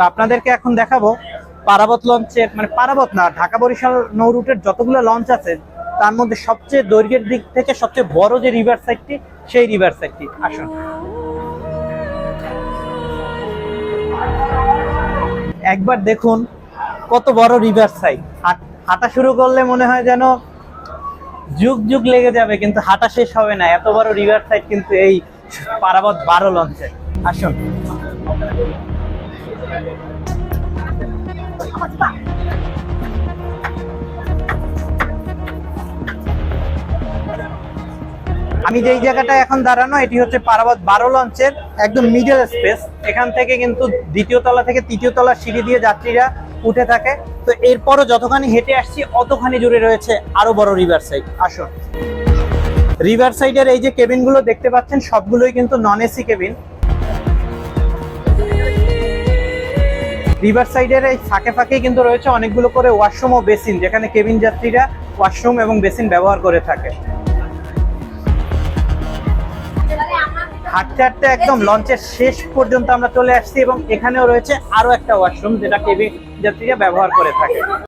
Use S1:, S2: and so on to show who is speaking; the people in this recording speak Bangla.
S1: তো আপনাদেরকে এখন দেখাবো পারাবত লঞ্চের মানে পারাবত না, ঢাকা বরিশাল নৌ রুটের যতগুলো লঞ্চ আছে, তার মধ্যে সবচেয়ে দৈর্ঘ্যের দিক থেকে সবচেয়ে বড় যে রিভার সাইডটি সেই রিভার সাইডটি আসুন। একবার দেখুন কত বড় রিভার সাইড হাঁটা শুরু করলে মনে হয় যেন যুগ যুগ লেগে যাবে, কিন্তু হাঁটা শেষ হবে না। এত বড় রিভার সাইড কিন্তু এই পারাবত বারো লঞ্চে আসুন। আমি যেই জায়গাটায় এখন দাঁড়ানো, এটি হচ্ছে পারাবত বারো লঞ্চের একদম মিডল স্পেস এখান থেকে কিন্তু দ্বিতীয় তলা থেকে তৃতীয় তলার সিঁড়ি দিয়ে যাত্রীরা উঠে থাকে। তো এরপরও যতখানি হেঁটে আসছি, অতখানি জুড়ে রয়েছে আরও বড় রিভার সাইড আসুন। রিভার সাইডের এই যে কেবিনগুলো দেখতে পাচ্ছেন, সবগুলোই কিন্তু নন এসি কেবিন রিভার সাইডের এই ফাঁকে ফাঁকে কিন্তু রয়েছে অনেকগুলো করে ওয়াশরুম ও বেসিন, যেখানে কেবিন যাত্রীরা ওয়াশরুম এবং বেসিন ব্যবহার করে থাকে। হাঁটতে হাঁটতে একদম লঞ্চের শেষ পর্যন্ত আমরা চলে আসছি এবং এখানেও রয়েছে আরও একটা ওয়াশরুম যেটা কেবিন যাত্রীরা ব্যবহার করে থাকে।